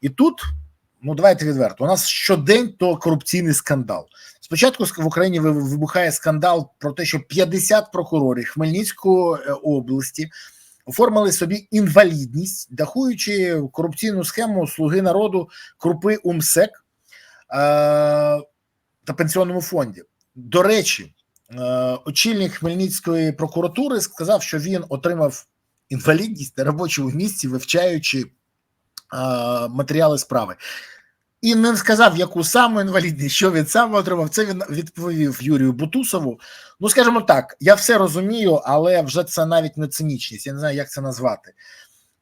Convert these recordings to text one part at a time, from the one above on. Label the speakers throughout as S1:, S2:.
S1: І тут, ну давайте відверто, у нас щодень то корупційний скандал. Спочатку в Україні вибухає скандал про те, що 50 прокурорів Хмельницької е, області оформили собі інвалідність, дахуючи корупційну схему слуги народу Крупи УМСЕК е, та пенсіонному фонді. До речі, е, очільник Хмельницької прокуратури сказав, що він отримав інвалідність на робочому місці, вивчаючи матеріали справи. І не сказав, яку саме інвалідність, що він саме отримав. Це він відповів Юрію Бутусову. Ну, скажімо так, я все розумію, але вже це навіть не цинічність. Я не знаю, як це назвати.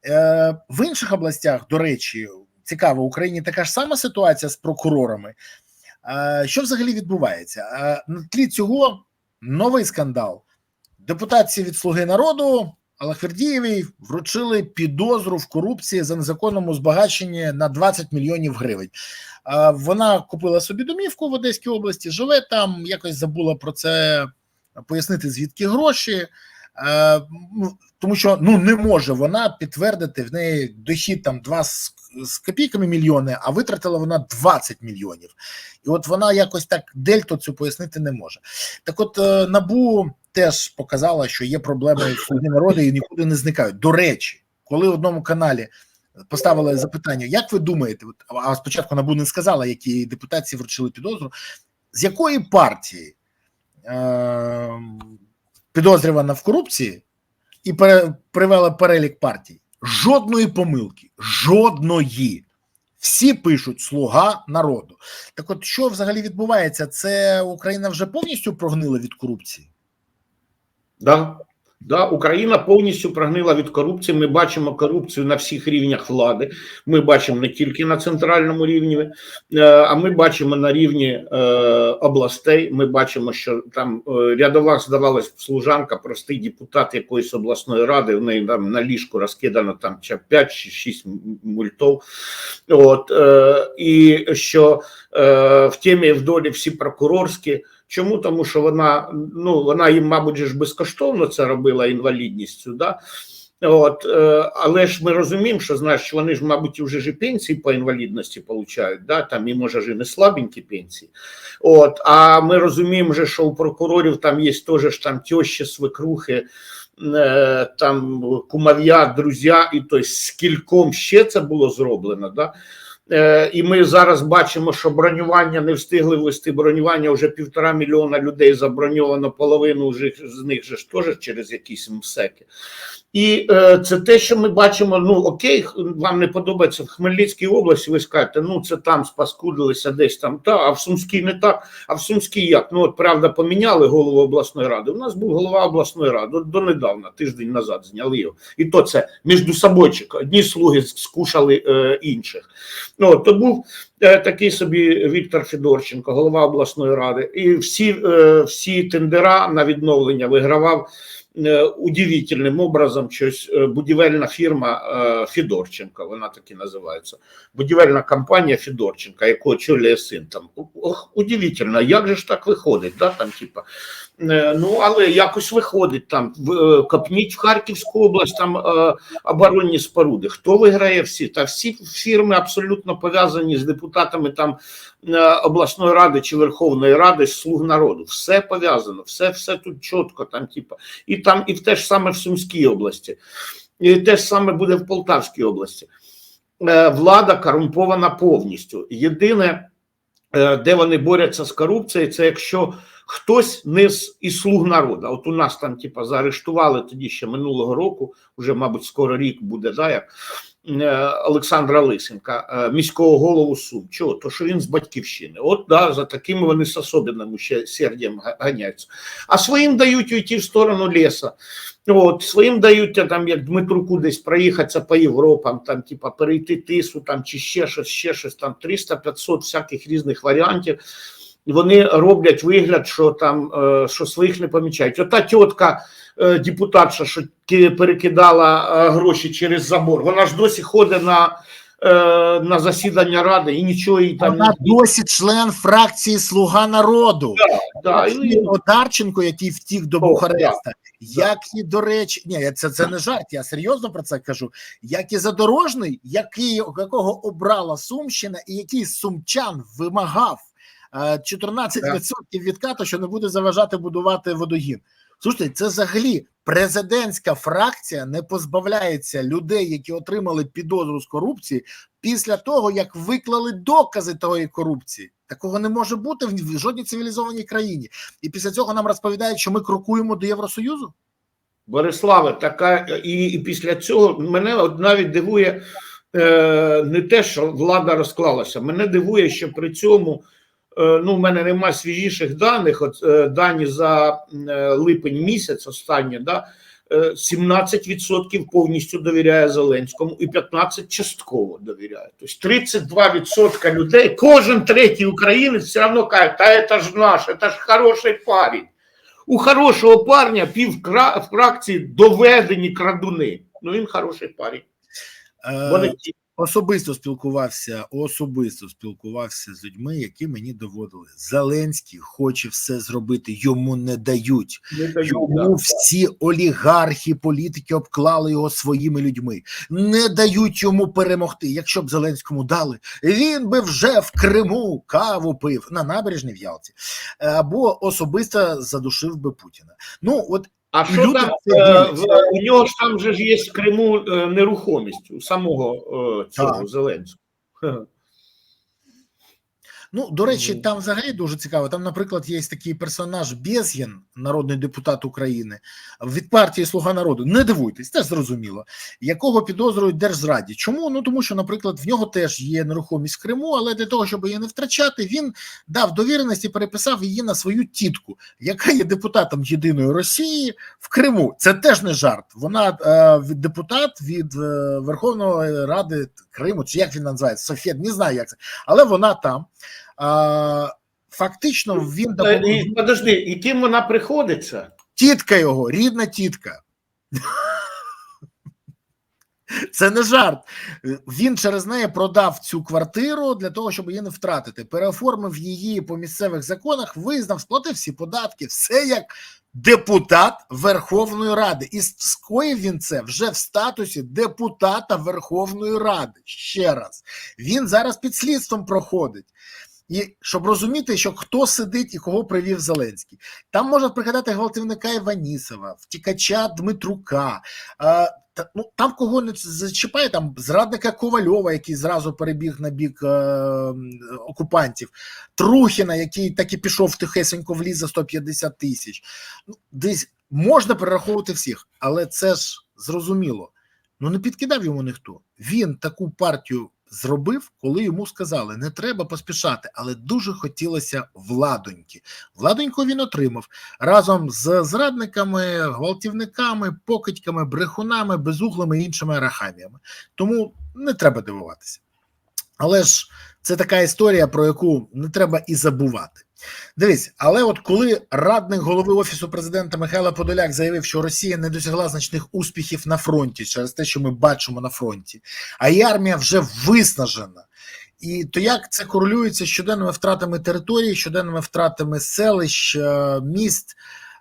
S1: Е, в інших областях, до речі, цікаво, в Україні така ж сама ситуація з прокурорами. Е, що взагалі відбувається? Е, на тлі цього новий скандал. Депутатці від Слуги народу Алахвердієвій вручили підозру в корупції за незаконному збагаченні на 20 мільйонів гривень. Вона купила собі домівку в Одеській області, живе там, якось забула про це пояснити, звідки гроші. Е, ну, Тому що ну не може вона підтвердити в неї дохід там 2 з, з копійками мільйони, а витратила вона 20 мільйонів. І от вона якось так дельту цю пояснити не може. Так, от е, набу теж показала, що є проблеми в слуги народу і нікуди не зникають. До речі, коли в одному каналі поставили запитання, як ви думаєте, от, а спочатку набу не сказала, які депутації вручили підозру, з якої партії е, підозрювана в корупції і привела перелік партій? Жодної помилки, жодної. Всі пишуть слуга народу. Так, от що взагалі відбувається? Це Україна вже повністю прогнила від корупції?
S2: Да. Да, Україна повністю прогнила від корупції. Ми бачимо корупцію на всіх рівнях влади. Ми бачимо не тільки на центральному рівні, е, а ми бачимо на рівні е, областей. Ми бачимо, що там е, рядова здавалась служанка, простий депутат якоїсь обласної ради. В неї там на ліжку розкидано там чи 5 чи 6 мультов. От і що в темі в долі всі прокурорські. Чому? Тому що вона ну вона їм, мабуть, ж безкоштовно це робила інвалідністю, да? От, е, але ж ми розуміємо, що знаєш, вони ж, мабуть, вже ж пенсії по інвалідності получають, да? там і може ж і не слабенькі пенсії. От, а ми розуміємо, же, що у прокурорів там є теж ж там тещі, свекрухи, е, там кумов'я, друзі, і то скільком ще це було зроблено. Да? Е, І ми зараз бачимо, що бронювання не встигли ввести бронювання. Вже півтора мільйона людей заброньовано, половину з них же ж теж через якісь МСЕКи. І е, це те, що ми бачимо. Ну окей, вам не подобається в Хмельницькій області. Ви скажете, ну це там спаскудилися десь там. Та а в Сумській не так. А в Сумській як? Ну от правда, поміняли голову обласної ради. У нас був голова обласної ради до, донедавна, тиждень назад зняли його. І то це між собойчик. Одні слуги скушали е, інших. Ну, то був е, такий собі Віктор Федорченко, голова обласної ради, і всі, е, всі тендера на відновлення вигравав е, удивительним образом щось е, будівельна фірма е, Федорченко, вона так і називається. Будівельна компанія Федорченка, яку очолює син. Там ох, удивительно, як же ж так виходить? Да? Там, типа, ну, але якось виходить там. Копніть в Харківську область, там оборонні споруди. Хто виграє всі? Та всі фірми абсолютно пов'язані з депутатами там обласної ради чи Верховної Ради, слуг народу. Все пов'язано, все, все тут чітко. Там, типа, і там, і те ж саме в Сумській області, і те ж саме буде в Полтавській області. Е, Влада корумпована повністю. Єдине, е, де вони борються з корупцією, це якщо хтось не з із слуг народу. От у нас там, типа, заарештували тоді ще минулого року, вже, мабуть, скоро рік буде, да, як е, Олександра Лисенка, е, міського голову Сум. Чого? То що він з батьківщини. От да, за такими вони з особенним ще сердям га- ганяються. А своїм дають уйти в сторону ліса. От, своїм дають там, як Дмитруку десь проїхатися по Європам, там, типа, перейти тису, там, чи ще щось, ще щось, там 300-500 всяких різних варіантів. І вони роблять вигляд, що там е, що своїх не помічають. Ота тітка, е, депутатша, що перекидала е, гроші через забор, вона ж досі ходить на, на засідання ради і нічого їй там
S1: Вона досі член фракції Слуга народу.
S2: да, і
S1: Одарченко, який втік до Бухареста, як і, до речі, ні, це, це не жарт, я серйозно про це кажу. Як і Задорожний, який, якого обрала Сумщина, і який сумчан вимагав 14% відкату, що не буде заважати будувати водогін. Слушайте, це взагалі президентська фракція не позбавляється людей, які отримали підозру з корупції, після того як виклали докази тої корупції. Такого не може бути в жодній цивілізованій країні. І після цього нам розповідають, що ми крокуємо до Євросоюзу.
S2: Бориславе, така і, і після цього мене от навіть дивує е, не те, що влада розклалася. Мене дивує, що при цьому е, ну, в мене немає свіжіших даних. От е, дані за е, липень місяць, останні, да, е, 17% повністю довіряє Зеленському і 15% частково довіряє. Тобто 32% людей, кожен третій українець все одно каже, та це ж наш, це ж хороший парень. У хорошого парня пів фракції доведені крадуни. Ну він хороший парень.
S1: Е,
S2: Вони
S1: особисто спілкувався, особисто спілкувався з людьми, які мені доводили. Зеленський хоче все зробити, йому не дають.
S2: не дають,
S1: Йому
S2: да.
S1: всі олігархи, політики обклали його своїми людьми, не дають йому перемогти. Якщо б Зеленському дали, він би вже в Криму каву пив на набережній в Ялті, або особисто задушив би Путіна. Ну от
S2: А що
S1: люди
S2: там е, в, у нього ж там же ж є в Криму е, нерухомість у самого е, цього
S1: Так.
S2: Зеленського.
S1: Ну, до речі, там взагалі дуже цікаво. Там, наприклад, є такий персонаж Безгін, народний депутат України від партії Слуга народу. Не дивуйтесь, це зрозуміло. Якого підозрюють держзраді. Чому? Ну тому що, наприклад, в нього теж є нерухомість в Криму, але для того, щоб її не втрачати, він дав довіреність і переписав її на свою тітку, яка є депутатом єдиної Росії в Криму. Це теж не жарт. Вона е, депутат від е, Верховної Ради Криму, чи як він називається, Софія, не знаю, як це, але вона там. Фактично він
S2: Е, подожди, і ким вона приходиться?
S1: Тітка його, рідна тітка. Це не жарт. Він через неї продав цю квартиру для того, щоб її не втратити. Переоформив її по місцевих законах, визнав, сплатив всі податки, все як депутат Верховної Ради. І скоїв він це вже в статусі депутата Верховної Ради. Ще раз. Він зараз під слідством проходить. І щоб розуміти, що хто сидить і кого привів Зеленський, там можна пригадати гвалтівника Іванісова, втікача Дмитрука. Та, ну, там кого не зачіпає, там зрадника Ковальова, який зразу перебіг на бік е, окупантів, Трухіна, який так і пішов тихесенько в ліс за 150 тисяч. Ну, десь можна перераховувати всіх, але це ж зрозуміло. Ну не підкидав йому ніхто. Він таку партію зробив, коли йому сказали, не треба поспішати, але дуже хотілося владоньки. Владоньку він отримав разом з зрадниками, гвалтівниками, покидьками, брехунами, безуглими і іншими арахаміями. Тому не треба дивуватися. Але ж це така історія, про яку не треба і забувати. Дивись, але от коли радник голови офісу президента Михайло Подоляк заявив, що Росія не досягла значних успіхів на фронті через те, що ми бачимо на фронті, а і армія вже виснажена. І то як це корелюється з щоденними втратами території, щоденними втратами селищ, е, міст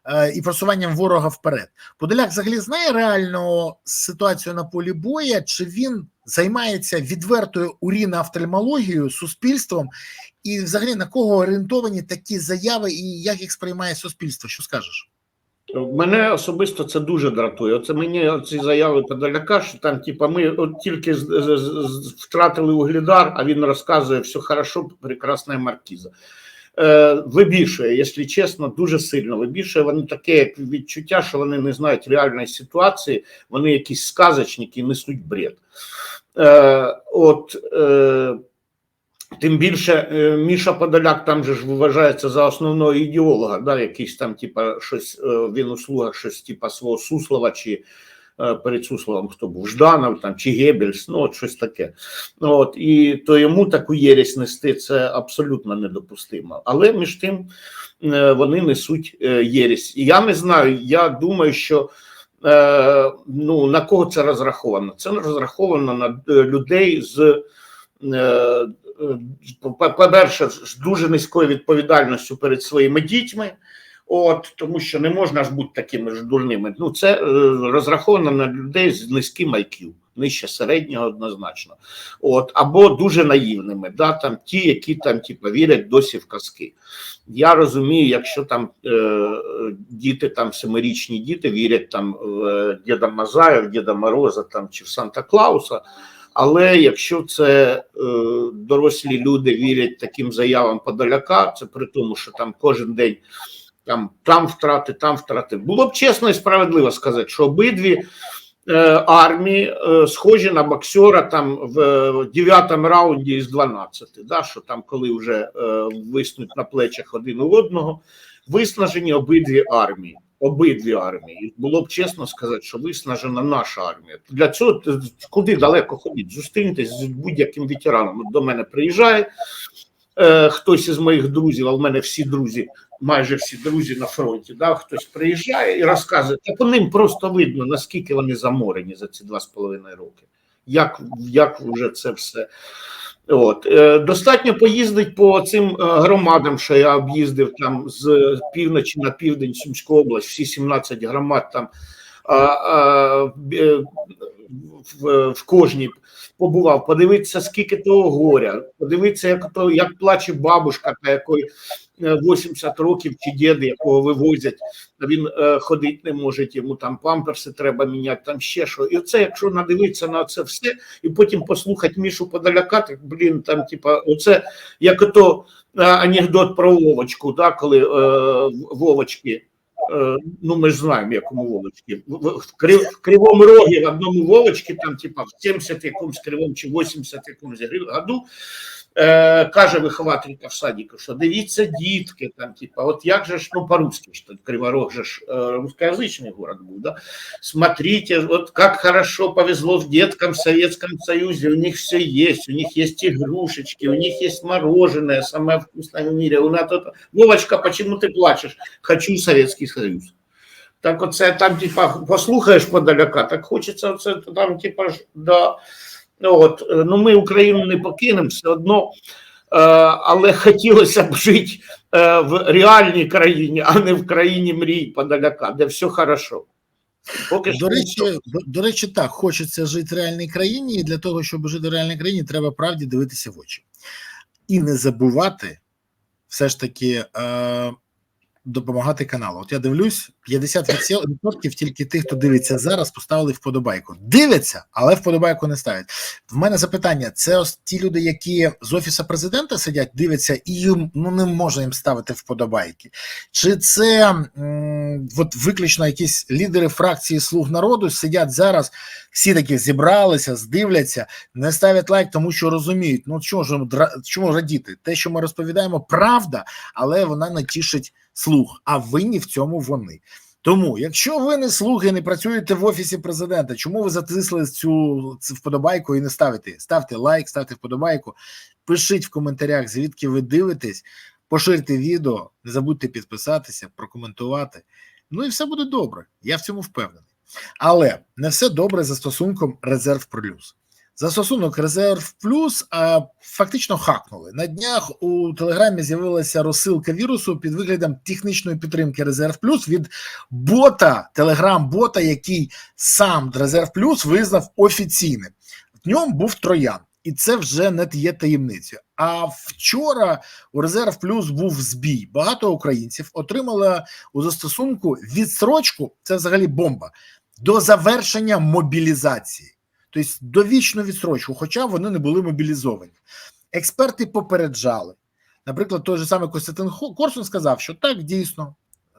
S1: е, і просуванням ворога вперед? Подоляк взагалі знає реальну ситуацію на полі боя, чи він займається відвертою урінофтальмологією, суспільством, і взагалі на кого орієнтовані такі заяви, і як їх сприймає суспільство? Що скажеш?
S2: Мене особисто це дуже дратує. Оце мені ці заяви Подоляка, що там, типа, ми от тільки з, з, з, втратили угледар, а він розказує, все хорошо, прекрасна маркіза. Е, вибільшує, якщо чесно, дуже сильно вибільшує. Вони таке відчуття, що вони не знають реальної ситуації, вони якісь сказочники несуть бред. Е, от е, Тим більше е, Міша Подоляк там же ж вважається за основного ідеолога, да, якийсь там, типа, щось е, він услуга, щось типа свого Суслова чи е, перед Сусловом хто був Жданов там чи Геббельс, ну от щось таке. От і то йому таку єресь нести це абсолютно недопустимо. Але між тим е, вони несуть е, єресь. І я не знаю. Я думаю, що. Е, ну на кого це розраховано? Це розраховано на е, людей з е, е, по- по-перше, з дуже низькою відповідальністю перед своїми дітьми. От тому, що не можна ж бути такими ж дурними. Ну це е, розраховано на людей з низьким IQ, нижче середнього однозначно. От або дуже наївними, да там ті, які там типу, вірять досі в казки. Я розумію, якщо там е, діти, там семирічні діти вірять там в е, Діда Мазая, в Діда Мороза там чи в Санта Клауса. Але якщо це е, дорослі люди вірять таким заявам Подоляка, це при тому, що там кожен день там, там втрати, там втрати. Було б чесно і справедливо сказати, що обидві е, армії е, схожі на боксера там в е, дев'ятому раунді із 12, да, що там, коли вже е, виснуть на плечах один у одного, виснажені обидві армії. Обидві армії. Було б чесно сказати, що виснажена наша армія. Для цього т- куди далеко ходіть? Зустріньтесь з будь-яким ветераном. До мене приїжджає е, хтось із моїх друзів, а в мене всі друзі, майже всі друзі на фронті. Да, хтось приїжджає і розказує, та по ним просто видно, наскільки вони заморені за ці два з половиною роки. Як, як вже це все. От е, достатньо поїздить по цим е, громадам, що я об'їздив там з півночі на південь Сумську область, всі 17 громад там а, а, в, в кожній побував, подивитися, скільки того горя, подивитися, як то як плаче бабушка, та якої е, 80 років чи дід, якого вивозять, він е, ходить не може, йому там памперси треба міняти, там ще що. І це, якщо надивитися на це все, і потім послухати Мішу Подоляка, так блін, там, типа, оце як ото е, анекдот про Вовочку, да, коли е, Вовочки. Е, Ну, ми ж знаємо, якому Вовочки. В, кривому рогі в одному Волочці, там, типа, в 70 якомусь кривому чи 80 якомусь году, е, каже вихователька в садіку, що дивіться, дітки, там, типа, от як же ж, ну, по-русски, що Криворог же ж е, русскоязичний город був, да? Смотрите, вот как хорошо повезло в деткам в Советском Союзе, у них все есть, у них есть игрушечки, у них есть мороженое, самое вкусное в мире. У нас тут... Вовочка, почему ты плачешь? Хочу Советский Союз. Так оце там, типа, послухаєш подаляка, так хочеться оце там, типа, да. От, е, ну ми Україну не покинемо все одно, е, але хотілося б жити е, в реальній країні, а не в країні мрій подаляка, де все хорошо. Поки
S1: До речі, до, до речі, так хочеться жити в реальній країні, і для того, щоб жити в реальній країні, треба правді дивитися в очі і не забувати все ж таки е, допомагати каналу. От я дивлюсь, 50% тільки тих, хто дивиться зараз, поставили вподобайку. Дивляться, але вподобайку не ставлять. В мене запитання: це ось ті люди, які з офісу президента сидять, дивляться, і їм ну не можна їм ставити вподобайки. Чи це м, от виключно якісь лідери фракції Слуг народу сидять зараз, всі такі зібралися, здивляться, не ставлять лайк, тому що розуміють, ну чому ж чому радіти? Те, що ми розповідаємо, правда, але вона не тішить слух, а винні в цьому вони. Тому, якщо ви не слуги, не працюєте в офісі президента, чому ви затисли цю, вподобайку і не ставите? Ставте лайк, ставте вподобайку, пишіть в коментарях, звідки ви дивитесь, поширте відео, не забудьте підписатися, прокоментувати. Ну і все буде добре. Я в цьому впевнений. Але не все добре за стосунком резерв плюс. Застосунок резерв плюс фактично хакнули. На днях у Телеграмі з'явилася розсилка вірусу під виглядом технічної підтримки резерв плюс від бота, телеграм-бота, який сам резерв плюс визнав офіційним. В ньому був троян, і це вже не є таємницею. А вчора у резерв плюс був збій. Багато українців отримали у застосунку відстрочку. Це взагалі бомба до завершення мобілізації тобто довічну відстрочку, хоча вони не були мобілізовані. Експерти попереджали. Наприклад, той же самий Костянтин Корсун сказав, що так дійсно.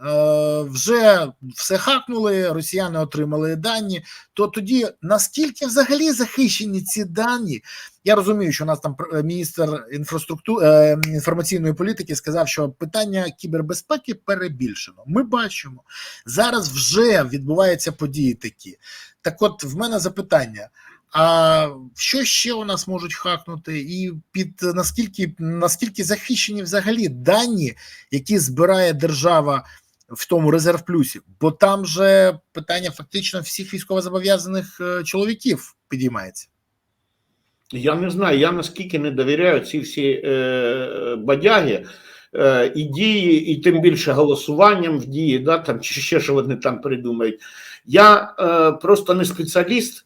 S1: е, Вже все хакнули, росіяни отримали дані. То тоді наскільки взагалі захищені ці дані? Я розумію, що у нас там міністр інфраструктури е, інформаційної політики сказав, що питання кібербезпеки перебільшено. Ми бачимо зараз вже відбуваються події такі. Так, от в мене запитання: а що ще у нас можуть хакнути, і під наскільки наскільки захищені взагалі дані, які збирає держава в тому резерв плюсі? Бо там же питання фактично всіх військовозобов'язаних е, чоловіків підіймається.
S2: Я не знаю, я наскільки не довіряю ці всі е, бадяги е, і дії, і тим більше голосуванням в дії, да, там, чи ще що вони там придумають. Я е, просто не спеціаліст,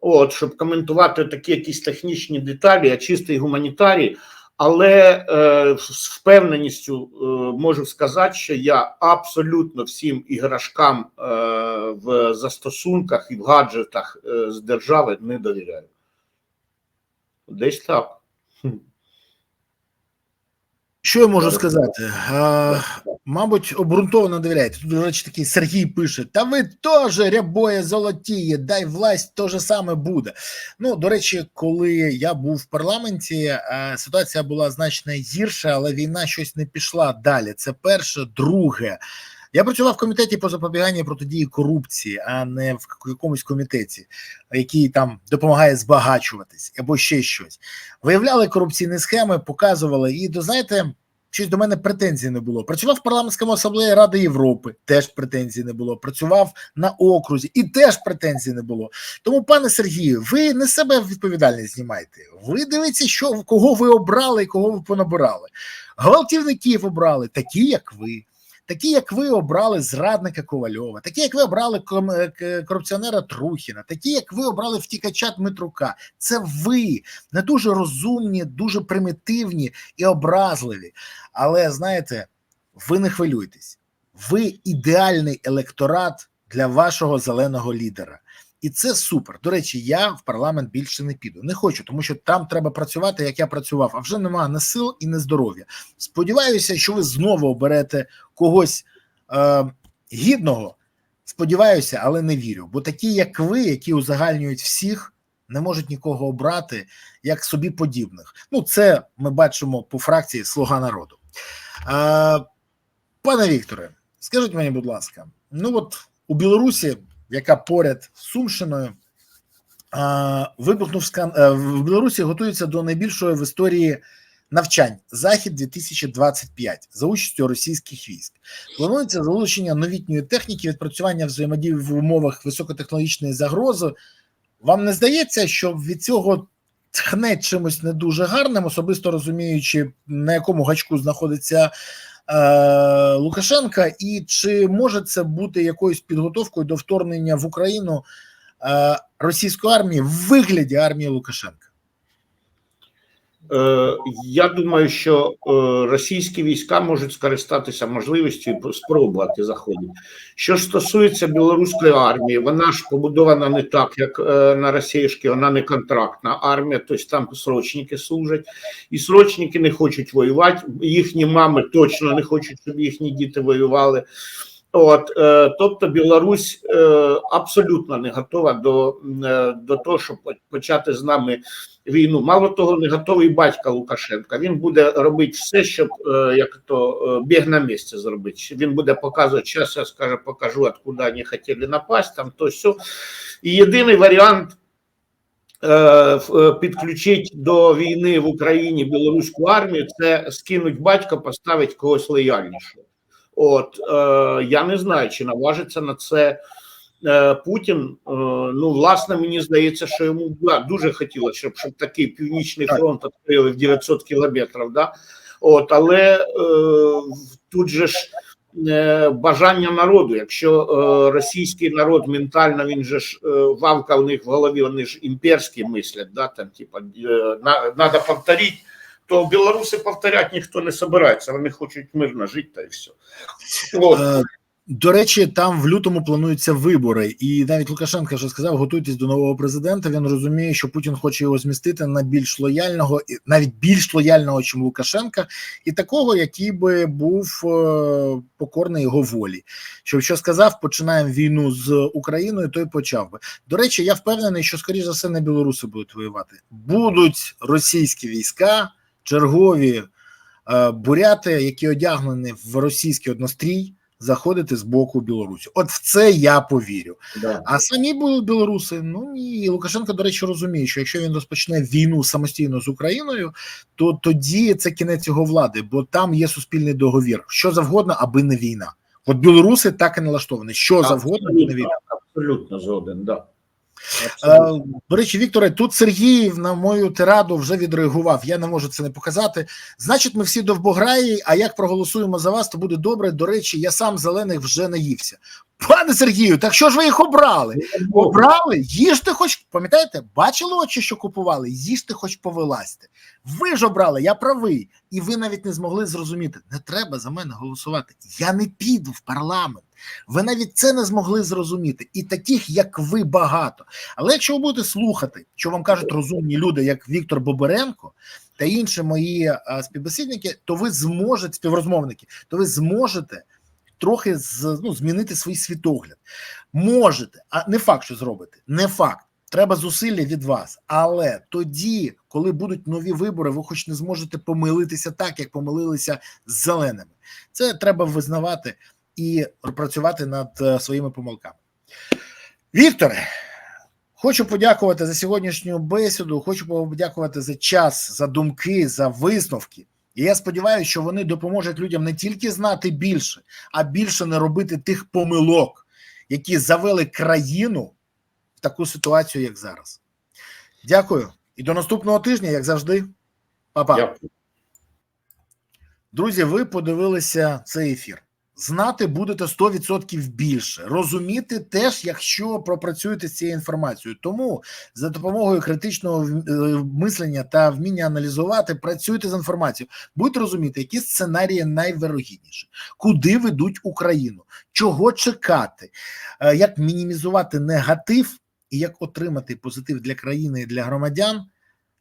S2: от, щоб коментувати такі якісь технічні деталі, а чистий гуманітарій. Але е, з впевненістю е, можу сказати, що я абсолютно всім іграшкам е, в застосунках і в гаджетах е, з держави не довіряю. Десь так.
S1: Що я можу сказати? А, мабуть, обґрунтовано довіряєте. Тут, до речі, такий Сергій пише: Та ви теж рябоє золотіє, дай власть то же саме буде. Ну, до речі, коли я був в парламенті, е, ситуація була значно гірша, але війна щось не пішла далі. Це перше, друге. Я працював в комітеті по запобіганню протидії корупції, а не в якомусь комітеті, який там допомагає збагачуватись або ще щось. Виявляли корупційні схеми, показували і до знаєте. Щось до мене претензій не було. Працював в парламентському асамблеї Ради Європи, теж претензій не було. Працював на окрузі і теж претензій не було. Тому, пане Сергію, ви не себе відповідальність знімайте. Ви дивіться, що кого ви обрали і кого ви понабирали. Гвалтівників обрали, такі, як ви. Такі, як ви обрали зрадника Ковальова, такі, як ви обрали е, корупціонера Трухіна, такі, як ви обрали втікача Дмитрука. Це ви не дуже розумні, дуже примітивні і образливі. Але знаєте, ви не хвилюйтесь. Ви ідеальний електорат для вашого зеленого лідера. І це супер. До речі, я в парламент більше не піду. Не хочу, тому що там треба працювати, як я працював, а вже немає ні сил і ні здоров'я. Сподіваюся, що ви знову оберете когось е, гідного. Сподіваюся, але не вірю. Бо такі, як ви, які узагальнюють всіх, не можуть нікого обрати як собі подібних. Ну, це ми бачимо по фракції Слуга народу. Е, пане Вікторе, скажіть мені, будь ласка, ну от у Білорусі, яка поряд з Сумщиною, вибухнув скан... е, в Білорусі готується до найбільшої в історії навчань Захід 2025 за участю російських військ. Планується залучення новітньої техніки, відпрацювання взаємодії в умовах високотехнологічної загрози. Вам не здається, що від цього тхне чимось не дуже гарним, особисто розуміючи, на якому гачку знаходиться е, Лукашенка, і чи може це бути якоюсь підготовкою до вторгнення в Україну е, російської армії в вигляді армії Лукашенка?
S2: Е, Я думаю, що е, російські війська можуть скористатися можливістю спробувати заходити. Що ж стосується білоруської армії, вона ж побудована не так, як е, на російській, вона не контрактна армія, тобто там срочники служать, і срочники не хочуть воювати. Їхні мами точно не хочуть, щоб їхні діти воювали. От, тобто Білорусь абсолютно не готова до, до того, щоб почати з нами війну. Мало того, не готовий батька Лукашенка. Він буде робити все, щоб е, як то е, біг на місці зробити. Він буде показувати, зараз я скажу, покажу, откуда вони хотіли напасть, там то все. І єдиний варіант. е, Підключити до війни в Україні білоруську армію, це скинуть батька, поставити когось лояльнішого. От е, я не знаю, чи наважиться на це Путін. Е, ну, власне, мені здається, що йому да, дуже хотілося, щоб, щоб такий північний фронт відкрили в 900 кілометрів. Да? От, але е, тут же ж е, бажання народу. Якщо е, російський народ ментально він же ж е, вавка у них в голові, вони ж імперські мислять, да, там, типа, е, на, надо повторити. То білоруси повторять ніхто не собирається, вони хочуть мирно жити та й все. От.
S1: До речі, там в лютому плануються вибори, і навіть Лукашенко вже сказав: готуйтесь до нового президента. Він розуміє, що Путін хоче його змістити на більш лояльного, навіть більш лояльного, ніж Лукашенка, і такого, який би був е, покорний його волі. Що якщо сказав, починаємо війну з Україною, то й почав би. До речі, я впевнений, що скоріш за все не білоруси будуть воювати. Будуть російські війська, чергові е, буряти, які одягнені в російський однострій заходити з боку Білорусі. От в це я повірю.
S2: Да.
S1: А самі були білоруси. Ну ні, Лукашенко, до речі, розуміє, що якщо він розпочне війну самостійно з Україною, то тоді це кінець його влади, бо там є суспільний договір. Що завгодно, аби не війна. От білоруси так і налаштовані. Що завгодно, аби не війна.
S2: Абсолютно згоден, да.
S1: Е, До речі, Вікторе, тут Сергій на мою тираду вже відреагував. Я не можу це не показати. Значить, ми всі довбограї. А як проголосуємо за вас, то буде добре. До речі, я сам зелених вже наївся. Пане Сергію, так що ж ви їх обрали? Обрали, їжте, хоч пам'ятаєте, бачили очі, що купували, їжте, хоч повилазьте. Ви ж обрали, я правий, і ви навіть не змогли зрозуміти. Не треба за мене голосувати. Я не піду в парламент. Ви навіть це не змогли зрозуміти. І таких, як ви, багато. Але якщо ви будете слухати, що вам кажуть розумні люди, як Віктор Боберенко та інші мої а, співбесідники, то ви зможете співрозмовники, то ви зможете трохи з, ну, змінити свій світогляд. Можете, а не факт, що зробите. Не факт. Треба зусилля від вас. Але тоді, коли будуть нові вибори, ви хоч не зможете помилитися так, як помилилися з зеленими. Це треба визнавати і працювати над е, своїми помилками. Вікторе, хочу подякувати за сьогоднішню бесіду. Хочу подякувати за час, за думки, за висновки. І я сподіваюся, що вони допоможуть людям не тільки знати більше, а більше не робити тих помилок, які завели країну в таку ситуацію, як зараз. Дякую. І до наступного тижня, як завжди, Па-па. Друзі, ви подивилися цей ефір. Знати будете 100% більше. Розуміти теж, якщо пропрацюєте з цією інформацією. Тому за допомогою критичного е, мислення та вміння аналізувати, працюйте з інформацією. Будете розуміти, які сценарії найвирогідніші, куди ведуть Україну, чого чекати, е, як мінімізувати негатив і як отримати позитив для країни і для громадян,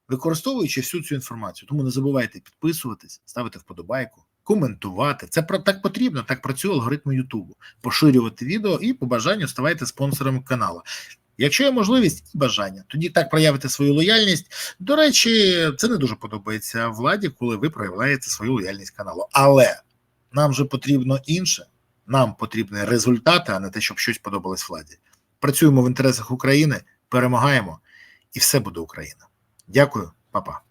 S1: використовуючи всю цю інформацію. Тому не забувайте підписуватись, ставити вподобайку, коментувати. Це про так потрібно, так працює алгоритм Ютубу. Поширювати відео і по бажанню ставайте спонсором каналу. Якщо є можливість і бажання, тоді так проявите свою лояльність. До речі, це не дуже подобається владі, коли ви проявляєте свою лояльність каналу. Але нам же потрібно інше. Нам потрібні результати, а не те, щоб щось подобалось владі. Працюємо в інтересах України, перемагаємо, і все буде Україна. Дякую, па-па.